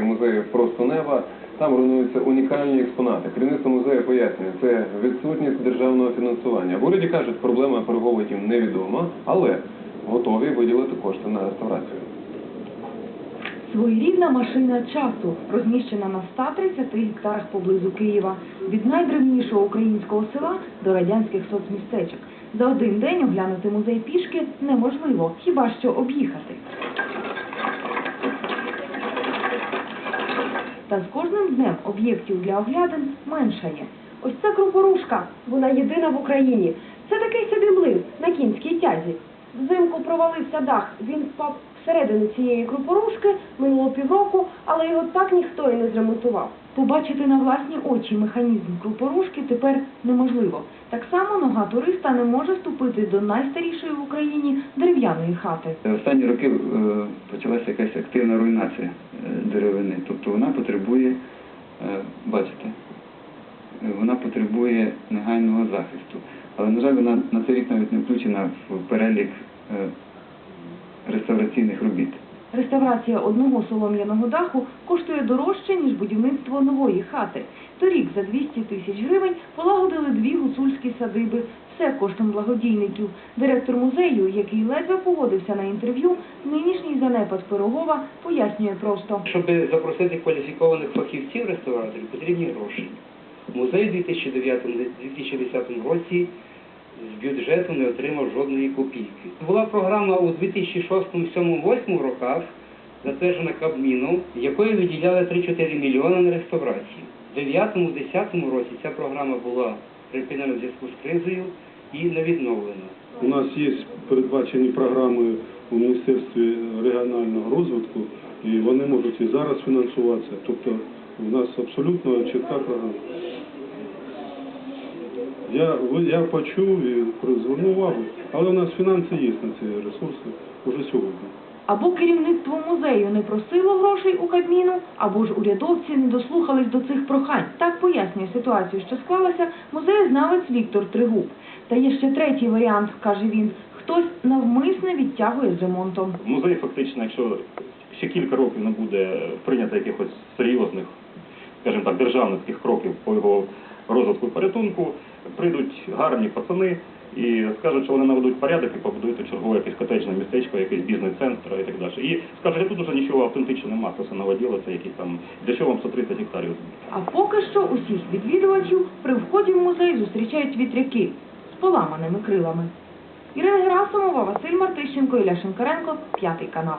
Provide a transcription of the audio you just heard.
виставки музею просто неба. Там руйнуються унікальні експонати. Керівництво музею пояснює, це відсутність державного фінансування. В уряді кажуть, проблема переговують невідома, але готові виділити кошти на реставрацію. Своєрідна машина часу, розміщена на 130 гектарах поблизу Києва, від найдревнішого українського села до радянських соцмістечок. За один день оглянути музей пішки неможливо, хіба що об'їхати. Та з кожним днем об'єктів для оглядин меншає. Ось ця крупорушка, вона єдина в Україні. Це такий собі млин на кінській тязі. Взимку провалився дах, він впав всередину цієї крупорушки, минуло півроку, але його так ніхто і не зремонтував. Побачити на власні очі механізм крупорушки тепер неможливо. Так само нога туриста не може ступити до найстарішої в Україні дерев'яної хати. Останні роки е, почалася якась активна руйнація е, деревини. Тобто вона потребує, е, бачите, вона потребує негайного захисту. Але, на жаль, вона на цей рік навіть не включена в перелік реставраційних робіт. Реставрація одного солом'яного даху коштує дорожче, ніж будівництво нової хати. Торік за 200 тисяч гривень полагодили дві гуцульські садиби. Все коштом благодійників. Директор музею, який ледве погодився на інтерв'ю, нинішній занепад Пирогова пояснює просто. Щоб запросити кваліфікованих фахівців реставраторів, потрібні гроші. Музей у 2009-2010 році з бюджету не отримав жодної копійки. Була програма у 2006-2007-2008 роках, затверджена Кабміном, якої виділяли 3-4 мільйони на реставрацію. У 2009-2010 році ця програма була припинена в зв'язку з кризою і не відновлена. У нас є передбачені програми у Міністерстві регіонального розвитку, і вони можуть і зараз фінансуватися. Тобто у нас абсолютно чітка програма. Я, я почув і звернув увагу, але у нас фінанси є на ці ресурси вже сьогодні. Або керівництво музею не просило грошей у Кабміну, або ж урядовці не дослухались до цих прохань. Так пояснює ситуацію, що склалася музеєзнавець Віктор Тригуб. Та є ще третій варіант, каже він. Хтось навмисне відтягує з ремонтом. Музей фактично, якщо ще кілька років не буде прийнято якихось серйозних, скажімо так, державних таких кроків по його розвитку і порятунку, прийдуть гарні пацани і скажуть, що вони наведуть порядок і побудують чергове якесь котеджне містечко, якийсь бізнес-центр і так далі. І скажуть, що тут уже нічого автентичного нема, це все новоділо, це якісь там, для чого вам 130 гектарів? А поки що усіх відвідувачів при вході в музей зустрічають вітряки з поламаними крилами. Ірина Герасимова, Василь Мартищенко, Ілля Шинкаренко, п'ятий канал.